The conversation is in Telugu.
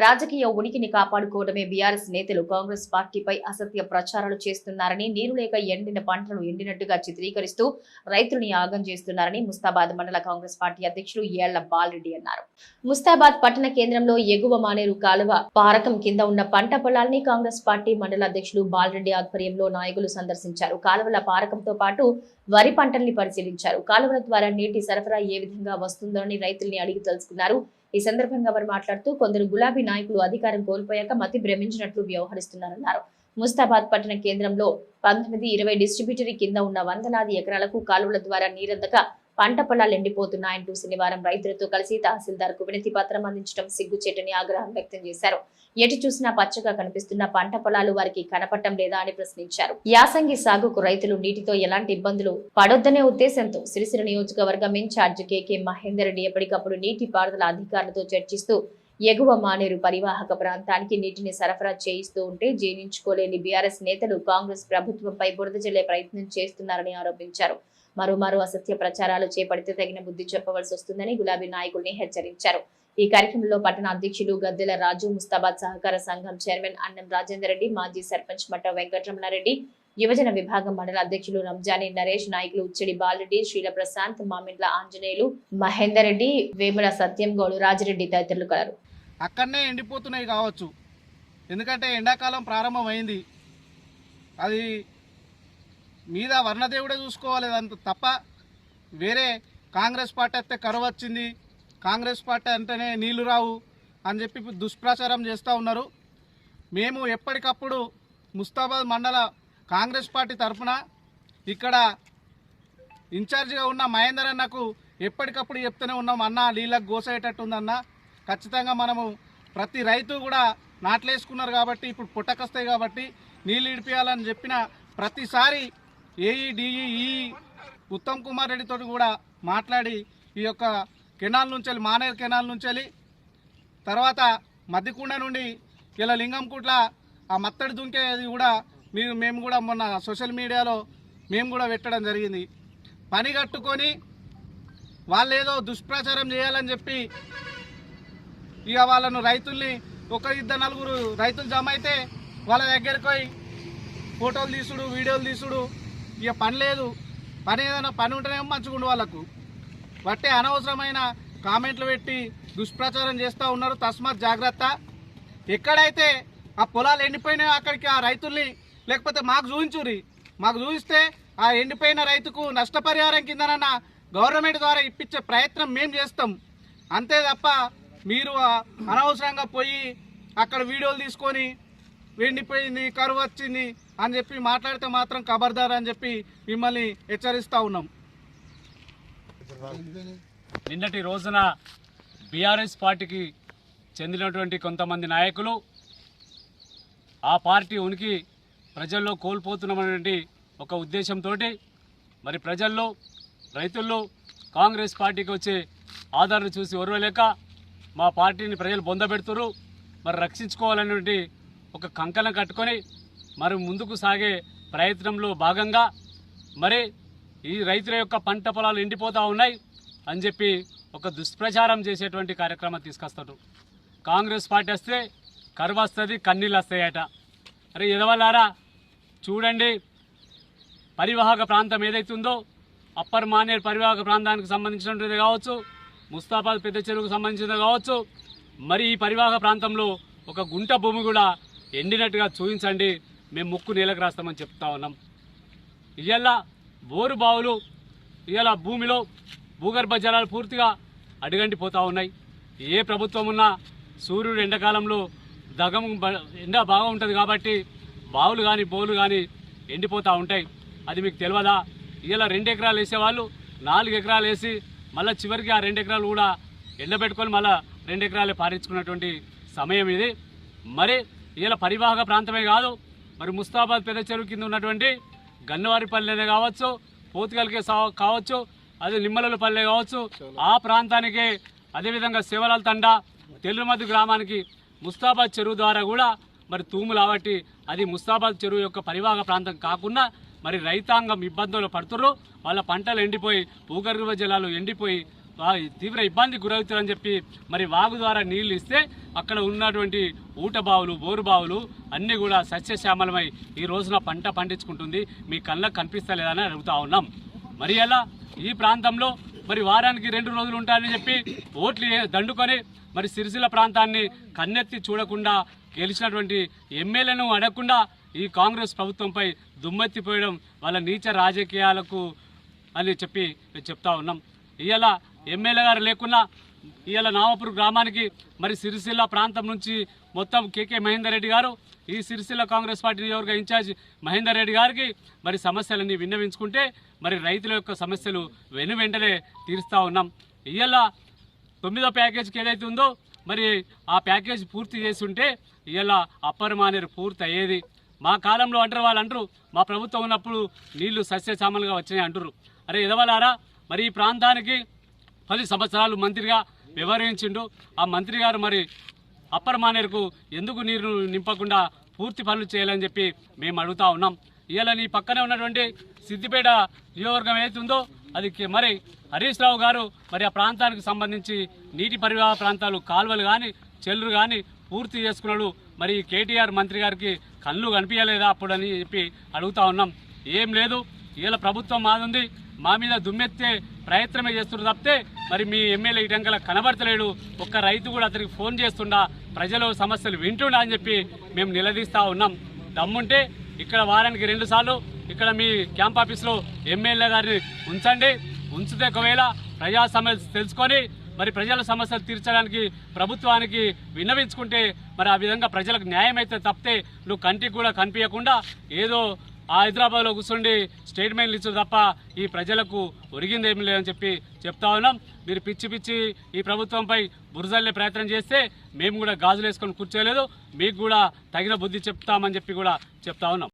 రాజకీయ ఉనికిని కాపాడుకోవడమే బీఆర్ఎస్ నేతలు కాంగ్రెస్ పార్టీపై అసత్య ప్రచారాలు చేస్తున్నారని నీరు లేక ఎండిన పంటలను ఎండినట్టుగా చిత్రీకరిస్తూ రైతులని యాగం చేస్తున్నారని ముస్తాబాద్ మండల కాంగ్రెస్ పార్టీ అధ్యక్షులు ఏళ్ళ బాలరెడ్డి అన్నారు. ముస్తాబాద్ పట్టణ కేంద్రంలో ఎగువ మానేరు కాలువ పారకం కింద ఉన్న పంట పొలాల్ని కాంగ్రెస్ పార్టీ మండల అధ్యక్షులు బాలరెడ్డి ఆధ్వర్యంలో నాయకులు సందర్శించారు. కాలువల పారకంతో పాటు వరి పంటల్ని పరిశీలించారు. కాలువల ద్వారా నీటి సరఫరా ఏ విధంగా వస్తుందని రైతుల్ని అడిగి తెలుసుకున్నారు. ఈ సందర్భంగా వారు మాట్లాడుతూ కొందరు గులాబీ నాయకులు అధికారం కోల్పోయాక మతి భ్రమించినట్లు వ్యవహరిస్తున్నారన్నారు. ముస్తాబాద్ పట్టణ కేంద్రంలో పంతొమ్మిది ఇరవై డిస్ట్రిబ్యూటరీ కింద ఉన్న వందలాది ఎకరాలకు కాలువల ద్వారా నీరందక పంట పొలాలు ఎండిపోతున్నాయంటూ శనివారం రైతులతో కలిసి తహసీల్దార్కు వినతి పత్రం అందించడం సిగ్గుచేటని ఆగ్రహం వ్యక్తం చేశారు. ఎటు చూసినా పచ్చగా కనిపిస్తున్న పంట పొలాలు వారికి కనపడటం లేదా అని ప్రశ్నించారు. యాసంగి సాగుకు రైతులు నీటితో ఎలాంటి ఇబ్బందులు పడొద్దనే ఉద్దేశంతో సిరిసిర నియోజకవర్గం ఇన్ఛార్జ్ కేకే మహేందర్ రెడ్డి ఎప్పటికప్పుడు నీటి పారుదల అధికారులతో చర్చిస్తూ ఎగువ మానేరు పరివాహక ప్రాంతానికి నీటిని సరఫరా చేయిస్తూ ఉంటే జీర్ణించుకోలేని బీఆర్ఎస్ నేతలు కాంగ్రెస్ ప్రభుత్వంపై బురద జల్లే ప్రయత్నం చేస్తున్నారని ఆరోపించారు. మరోమారు అసత్య ప్రచారాలు చేపడితే తగిన బుద్ధి చెప్పవలసి వస్తుందని గులాబీ నాయకుల్ని హెచ్చరించారు. ఈ కార్యక్రమంలో పట్టణ అధ్యక్షులు గద్దెల రాజు ముస్తాబాద్ సహకార సంఘం చైర్మన్ అన్నం రాజేందర్ రెడ్డి మాజీ సర్పంచ్ మట్ట వెంకటరమణారెడ్డి యువజన విభాగం మండల అధ్యక్షులు రంజాని నరేష్ నాయకులు ఉచ్చడి బాలరెడ్డి శ్రీల ప్రశాంత్ మామిండ్ల ఆంజనేయులు మహేందర్ రెడ్డి వేముల సత్యం గౌడు రాజిరెడ్డి తదితరులు కలరు. అక్కడనే ఎండిపోతున్నాయి కావచ్చు. ఎందుకంటే ఎండాకాలం ప్రారంభమైంది. అది మీద వర్ణదేవుడే చూసుకోవాలి అంత తప్ప వేరే కాంగ్రెస్ పార్టీ అయితే కరువు వచ్చింది. కాంగ్రెస్ పార్టీ అంటేనే నీళ్ళు రావు అని చెప్పి దుష్ప్రచారం చేస్తూ ఉన్నారు. మేము ఎప్పటికప్పుడు ముస్తాబాద్ మండల కాంగ్రెస్ పార్టీ తరఫున ఇక్కడ ఇన్ఛార్జిగా ఉన్న మహేందర్ అన్నకు ఎప్పటికప్పుడు చెప్తూనే ఉన్నాం అన్న నీళ్ళకు గోసేటట్టుందన్న ఖచ్చితంగా మనము ప్రతి రైతు కూడా నాట్లేసుకున్నారు కాబట్టి ఇప్పుడు పుట్టకొస్తాయి కాబట్టి నీళ్ళు ఇడిపియాలని చెప్పిన ప్రతిసారి ఏఈడిఈఈ ఈ ఉత్తమ్ కుమార్ రెడ్డితో కూడా మాట్లాడి ఈ యొక్క కెనాల్ నుంచి వెళ్ళి మానేరు కెనాల్ నుంచి వెళ్ళి తర్వాత మద్దికుండ నుండి ఇలా లింగంకుట్ల ఆ మత్తడి దుంకేది కూడా మీరు మేము కూడా మొన్న సోషల్ మీడియాలో మేము కూడా పెట్టడం జరిగింది. పని కట్టుకొని వాళ్ళు ఏదో దుష్ప్రచారం చేయాలని చెప్పి ఇక వాళ్ళను రైతుల్ని ఒక ఇద్దరు నలుగురు రైతులు జమ అయితే వాళ్ళ దగ్గరికి పోయి ఫోటోలు తీసుడు వీడియోలు తీసుడు. ఇక పని లేదు. పని ఏదైనా పని ఉంటేనేమో మంచిగుండు వాళ్ళకు. బట్టే అనవసరమైన కామెంట్లు పెట్టి దుష్ప్రచారం చేస్తూ ఉన్నారు. తస్మాత్ జాగ్రత్త. ఎక్కడైతే ఆ పొలాలు ఎండిపోయినాయో అక్కడికి ఆ రైతుల్ని లేకపోతే మాకు చూపించురి మాకు చూపిస్తే ఆ ఎండిపోయిన రైతుకు నష్టపరిహారం కిందనన్న గవర్నమెంట్ ద్వారా ఇప్పించే ప్రయత్నం మేము చేస్తాం. అంతే తప్ప మీరు అనవసరంగా పోయి అక్కడ వీడియోలు తీసుకొని వెండిపోయింది కరువు వచ్చింది అని చెప్పి మాట్లాడితే మాత్రం ఖబర్దార్ అని చెప్పి మిమ్మల్ని హెచ్చరిస్తూ ఉన్నాం. నిన్నటి రోజున బీఆర్ఎస్ పార్టీకి చెందినటువంటి కొంతమంది నాయకులు ఆ పార్టీ ఉనికి ప్రజల్లో కోల్పోతున్నామనేటువంటి ఒక ఉద్దేశంతో మరి ప్రజల్లో రైతుల్లో కాంగ్రెస్ పార్టీకి వచ్చే ఆదరణ చూసి ఒరవలేక మా పార్టీని ప్రజలు బొందబెడుతున్నారు మరి రక్షించుకోవాలనేటువంటి ఒక కంకణం కట్టుకొని మరి ముందుకు సాగే ప్రయత్నంలో భాగంగా మరి ఈ రైతుల యొక్క పంట పొలాలు ఎండిపోతూ ఉన్నాయి అని చెప్పి ఒక దుష్ప్రచారం చేసేటువంటి కార్యక్రమం తీసుకొస్తారు. కాంగ్రెస్ పార్టీ వస్తే కరువు వస్తుంది కన్నీళ్ళు వస్తాయట. అరే ఎదవలారా చూడండి. పరివాహక ప్రాంతం ఏదైతే ఉందో అప్పర్ మానేర్ పరివాహక ప్రాంతానికి సంబంధించినటువంటిది కావచ్చు ముస్తాబాద్ పెద్ద చెరువుకు సంబంధించినది కావచ్చు. మరి ఈ పరివాహక ప్రాంతంలో ఒక గుంట భూమి కూడా ఎండినట్టుగా చూపించండి. మేము ముక్కు నీళ్ళకి రాస్తామని చెప్తా ఉన్నాం. ఇవాళ బోరు బావులు ఇవాళ భూమిలో భూగర్భ జలాలు పూర్తిగా అడుగంటిపోతూ ఉన్నాయి. ఏ ప్రభుత్వం ఉన్నా సూర్యుడు ఎండాకాలంలో దగం బ- ఎండ బాగా ఉంటుంది కాబట్టి బావులు కానీ బోలు కానీ ఎండిపోతూ ఉంటాయి. అది మీకు తెలియదా ఇలా రెండు ఎకరాలు వేసేవాళ్ళు నాలుగు ఎకరాలు వేసి మళ్ళీ చివరికి ఆ రెండు ఎకరాలు కూడా ఎండబెట్టుకొని మళ్ళీ రెండు ఎకరాలు పారించుకున్నటువంటి సమయం ఇది. మరి ఇలా పరివాహక ప్రాంతమే కాదు మరి ముస్తాబాద్ పెద్ద చెరువు కింద ఉన్నటువంటి గన్నవారిపల్లెనే కావచ్చు పోతుగలికే సా- కావచ్చు అది నిమ్మలల పల్లె కావచ్చు ఆ ప్రాంతానికి అదేవిధంగా శివలాల్ తండా తెల్లుమద్దు గ్రామానికి ముస్తాబాద్ చెరువు ద్వారా కూడా మరి తూము కాబట్టి అది ముస్తాబాద్ చెరువు యొక్క పరివాహక ప్రాంతం కాకుండా మరి రైతాంగం ఇబ్బందులు పడుతుర్రు. వాళ్ళ పంటలు ఎండిపోయి భూగర్భ జలాలు ఎండిపోయి తీవ్ర ఇబ్బంది గురవుతారని చెప్పి మరి వాగు ద్వారా నీళ్ళు ఇస్తే అక్కడ ఉన్నటువంటి ఊట బావులు బోరు బావులు అన్నీ కూడా సస్యశ్యామలమై ఈ రోజున పంట పండించుకుంటుంది. మీ కళ్ళకు కనిపిస్తలేదని అడుగుతా ఉన్నాం. మరి ఎలా? ఈ ప్రాంతంలో మరి వారానికి రెండు రోజులు ఉంటారని చెప్పి ఓట్లు ఏ- దండుకొని మరి సిరిసిల్ల ప్రాంతాన్ని కన్నెత్తి చూడకుండా గెలిచినటువంటి ఎమ్మెల్యేను అడగకుండా ఈ కాంగ్రెస్ ప్రభుత్వంపై దుమ్మెత్తిపోయడం వాళ్ళ నీచ రాజకీయాలకు అని చెప్పి మేము చెప్తా ఉన్నాం. ఇవాళ ఎమ్మెల్యే గారు లేకున్నా ఇవాళ నామపూర్ గ్రామానికి మరి సిరిసిల్ల ప్రాంతం నుంచి మొత్తం కేకే మహేందర్ రెడ్డి గారు ఈ సిరిసిల్ల కాంగ్రెస్ పార్టీ నియోజకవర్గ ఇన్ఛార్జ్ మహేందర్ రెడ్డి గారికి మరి సమస్యలన్నీ విన్నవించుకుంటే మరి రైతుల యొక్క సమస్యలు వెను వెంటనే తీరుస్తూ ఉన్నాం. ఇవాళ తొమ్మిదో ప్యాకేజీకి ఏదైతే ఉందో మరి ఆ ప్యాకేజ్ పూర్తి చేసి ఉంటే ఇవాళ అప్పర్ మానేరు పూర్తి అయ్యేది మా కాలంలో అంటారు వాళ్ళు అంటారు మా ప్రభుత్వం ఉన్నప్పుడు నీళ్ళు సస్యశ్యామలుగా వచ్చినాయి అంటారు అరే ఎదవలారా మరి ఈ ప్రాంతానికి పది సంవత్సరాలు మంత్రిగా వ్యవహరించిండు. ఆ మంత్రి గారు మరి అప్పర్ మానేరుకు ఎందుకు నీరు నింపకుండా పూర్తి పనులు చేయాలని చెప్పి మేము అడుగుతా ఉన్నాం. ఇవాళ నీ పక్కనే ఉన్నటువంటి సిద్దిపేట నియోజకవర్గం ఏదైతుందో అది మరి హరీష్ రావు గారు మరి ఆ ప్రాంతానికి సంబంధించి నీటి పరివాహ ప్రాంతాలు కాలువలు కానీ చెల్లులు కానీ పూర్తి చేసుకున్నాడు. మరి కేటీఆర్ మంత్రి గారికి కళ్ళు కనిపించలేదా అప్పుడు అని చెప్పి అడుగుతా ఉన్నాం. ఏం లేదు ఇవాళ ప్రభుత్వం మాదుంది మా మీద దుమ్మెత్తే ప్రయత్నమే చేస్తున్నారు తప్పితే మరి మీ ఎమ్మెల్యే ఇటంకల కనబడతలేడు ఒక్క రైతు కూడా అతనికి ఫోన్ చేస్తుండా ప్రజల సమస్యలు వింటుండా అని చెప్పి మేము నిలదీస్తూ ఉన్నాం. దమ్ముంటే ఇక్కడ వారానికి రెండుసార్లు ఇక్కడ మీ క్యాంప్ ఆఫీస్లో ఎమ్మెల్యే గారిని ఉంచండి ఉంచితే ఒకవేళ ప్రజా సమస్య తెలుసుకొని మరి ప్రజల సమస్యలు తీర్చడానికి ప్రభుత్వానికి విన్నవించుకుంటే మరి ఆ విధంగా ప్రజలకు న్యాయం అయితే తప్పితే నువ్వు కంటికి కూడా కనిపించకుండా ఏదో ఆ హైదరాబాద్లో కూర్చుండి స్టేట్మెంట్లు ఇచ్చు తప్ప ఈ ప్రజలకు ఒరిగిందేమీ లేదని చెప్పి చెప్తా ఉన్నాం. మీరు పిచ్చి పిచ్చి ఈ ప్రభుత్వంపై బురదల్లే ప్రయత్నం చేస్తే మేము కూడా గాజులు వేసుకొని కూర్చోలేదు. మీకు కూడా తగిన బుద్ధి చెప్తామని చెప్పి కూడా చెప్తా ఉన్నాం.